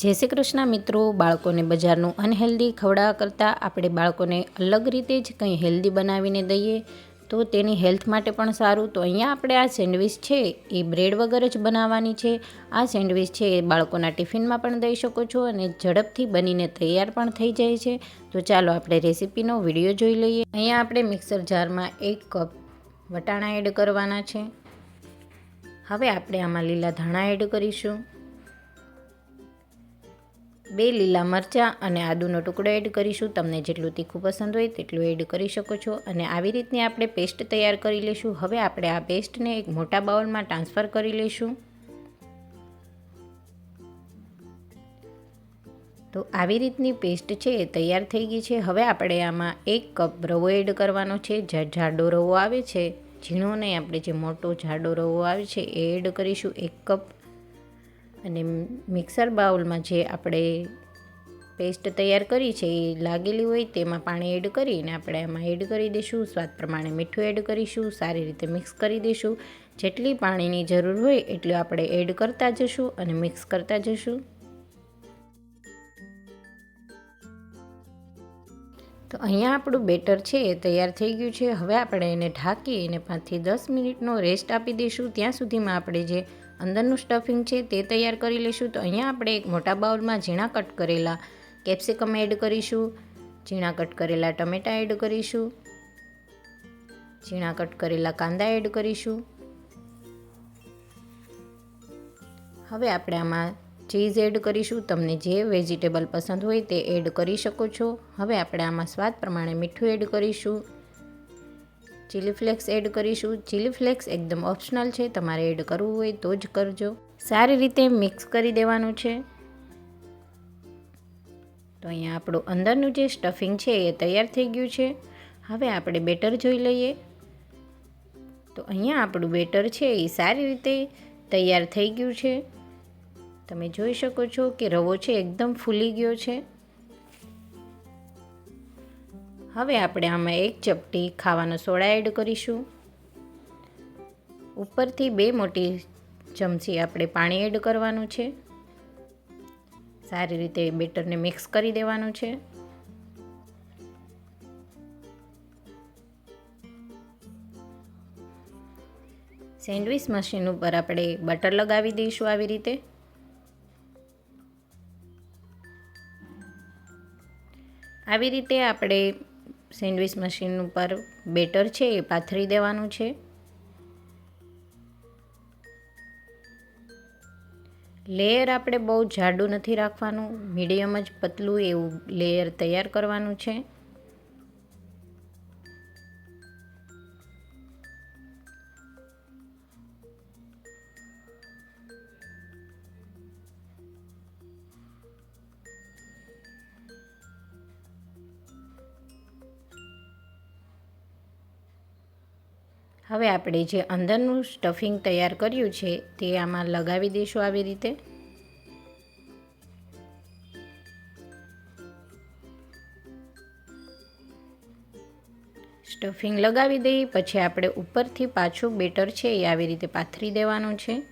જય શ્રી કૃષ્ણ મિત્રો, બાળકોને બજારનું અનહેલ્ધી ખવડાવવા કરતાં આપણે બાળકોને અલગ રીતે જ કંઈ હેલ્ધી બનાવીને દઈએ તો તેની હેલ્થ માટે પણ સારું. તો અહીંયા આપણે આ સેન્ડવિચ છે એ બ્રેડ વગર જ બનાવવાની છે. આ સેન્ડવિચ છે એ બાળકોના ટિફિનમાં પણ દઈ શકો છો અને ઝડપથી બનીને તૈયાર પણ થઈ જાય છે. તો ચાલો આપણે રેસીપીનો વીડિયો જોઈ લઈએ. અહીંયા આપણે મિક્સર જારમાં એક કપ વટાણા એડ કરવાના છે. હવે આપણે આમાં લીલા ધાણા એડ કરીશું. બે લીલા મરચાં અને આદુનો ટુકડો એડ કરીશું. તમને જેટલું તીખું પસંદ હોય તેટલું એડ કરી શકો છો. અને આવી રીતની આપણે પેસ્ટ તૈયાર કરી લઈશું હવે આપણે આ પેસ્ટને એક મોટા બાઉલમાં ટ્રાન્સફર કરી લઈશું તો આવી રીતની પેસ્ટ છે એ તૈયાર થઈ ગઈ છે. હવે આપણે આમાં એક કપ રવો એડ કરવાનો છે. જાડો રવો આવે છે, ઝીણો નહીં, આપણે જે મોટો જાડો રવો આવે છે એ એડ કરીશું. એક કપ અને મિક્સર બાઉલમાં જે આપણે પેસ્ટ તૈયાર કરી છે, એ લાગેલી હોય તેમાં પાણી એડ કરીને આપણે એમાં એડ કરી દઈશું. સ્વાદ પ્રમાણે મીઠું એડ કરીશું. સારી રીતે મિક્સ કરી દઈશું. જેટલી પાણીની જરૂર હોય એટલું આપણે એડ કરતા જશું અને મિક્સ કરતા જશું. તો અહીંયા આપણું બેટર છે, એ તૈયાર થઈ ગયું છે. હવે આપણે એને ઢાંકી અને પાંચથી દસ મિનિટનો રેસ્ટ આપી દઈશું. ત્યાં સુધીમાં આપણે જે અંદરનું સ્ટફિંગ છે તે તૈયાર કરી લઈશું. તો અહીંયા આપણે એક મોટા બાઉલમાં ઝીણા કટ કરેલા કેપ્સિકમ એડ કરીશું. ઝીણા કટ કરેલા ટમેટાં એડ કરીશું. ઝીણા કટ કરેલા કાંદા એડ કરીશું. હવે આપણે આમાં ચીઝ એડ કરીશું. તમને જે વેજીટેબલ પસંદ હોય તે એડ કરી શકો છો. હવે આપણે આમાં સ્વાદ પ્રમાણે મીઠું એડ કરીશું. ચીલી ફ્લેક્સ એડ કરીશું. ચીલી ફ્લેક્સ એકદમ ઓપ્શનલ છે. તમારે એડ કરવું હોય તો જ કરજો. સારી રીતે મિક્સ કરી દેવાનું છે. તો અહીંયા આપણું અંદરનું જે સ્ટફિંગ છે એ તૈયાર થઈ ગયું છે. હવે આપણે બેટર જોઈ લઈએ. તો અહીંયા આપણું બેટર છે એ સારી રીતે તૈયાર થઈ ગયું છે. તમે જોઈ શકો છો કે રવો છે એકદમ ફૂલી ગયો છે. હવે આપણે આમાં એક ચપટી ખાવાનો સોડા એડ કરીશું. ઉપરથી બે મોટી ચમચી આપણે પાણી એડ કરવાનું છે. સારી રીતે બેટરને મિક્સ કરી દેવાનું છે. સેન્ડવિચ મશીન ઉપર આપણે બટર લગાવી દઈશું આવી રીતે. આવી રીતે આપણે સેન્ડવિચ મશીન ઉપર બેટર છે, એ પાથરી દેવાનું છે. લેયર આપણે બહુ જાડું નથી રાખવાનું, મીડિયમ જ પતલું એવું લેયર તૈયાર કરવાનું છે. હવે આપણે જે અંદરનું સ્ટફિંગ તૈયાર કર્યું છે, તે આમાં લગાવી દઈશું આવી રીતે. સ્ટફિંગ લગાવી દઈ, પછી આપણે ઉપરથી પાછું બેટર છે એ આવી રીતે પાથરી દેવાનું છે.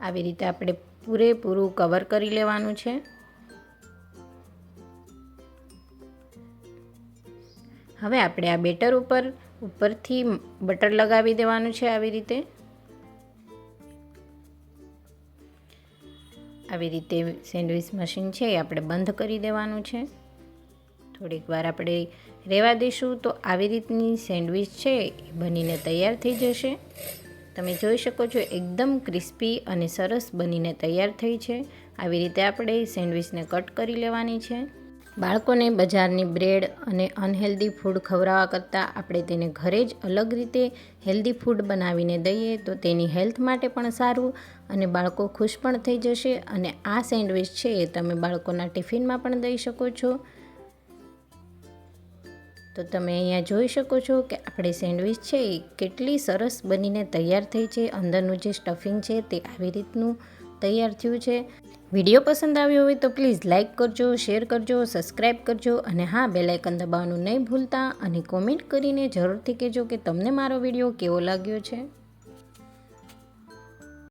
આવી રીતે આપણે પૂરેપૂરું કવર કરી લેવાનું છે. હવે આપણે આ બેટર ઉપર, ઉપરથી બટર લગાવી દેવાનું છે આવી રીતે. આવી રીતે સેન્ડવિચ મશીન છે એ આપણે બંધ કરી દેવાનું છે. થોડીક વાર આપણે રહેવા દઈશું તો આવી રીતની સેન્ડવિચ છે એ બનીને તૈયાર થઈ જશે. તમે જોઈ શકો છો, એકદમ ક્રિસ્પી અને સરસ બનીને તૈયાર થઈ છે. આવી રીતે આપણે સેન્ડવિચને કટ કરી લેવાની છે. બાળકોને બજારની બ્રેડ અને અનહેલ્ધી ફૂડ ખવડાવવા કરતાં આપણે તેને ઘરે જ અલગ રીતે હેલ્ધી ફૂડ બનાવીને દઈએ તો તેની હેલ્થ માટે પણ સારું અને બાળકો ખુશ પણ થઈ જશે. અને આ સેન્ડવિચ છે એ તમે બાળકોના ટિફિનમાં પણ દઈ શકો છો. તો તમે અહીંયા જોઈ શકો છો કે આપણે સેન્ડવિચ છે એ કેટલી સરસ બનીને તૈયાર થઈ છે. અંદરનું જે સ્ટફિંગ છે તે આવી રીતનું તૈયાર થયું છે. વીડિયો પસંદ આવ્યો હોય તો પ્લીઝ લાઇક કરજો, શેર કરજો, સબસ્ક્રાઈબ કરજો અને હા બેલાઇકન દબાવવાનું નહીં ભૂલતા અને કોમેન્ટ કરીને જરૂરથી કહેજો કે તમને મારો વીડિયો કેવો લાગ્યો છે.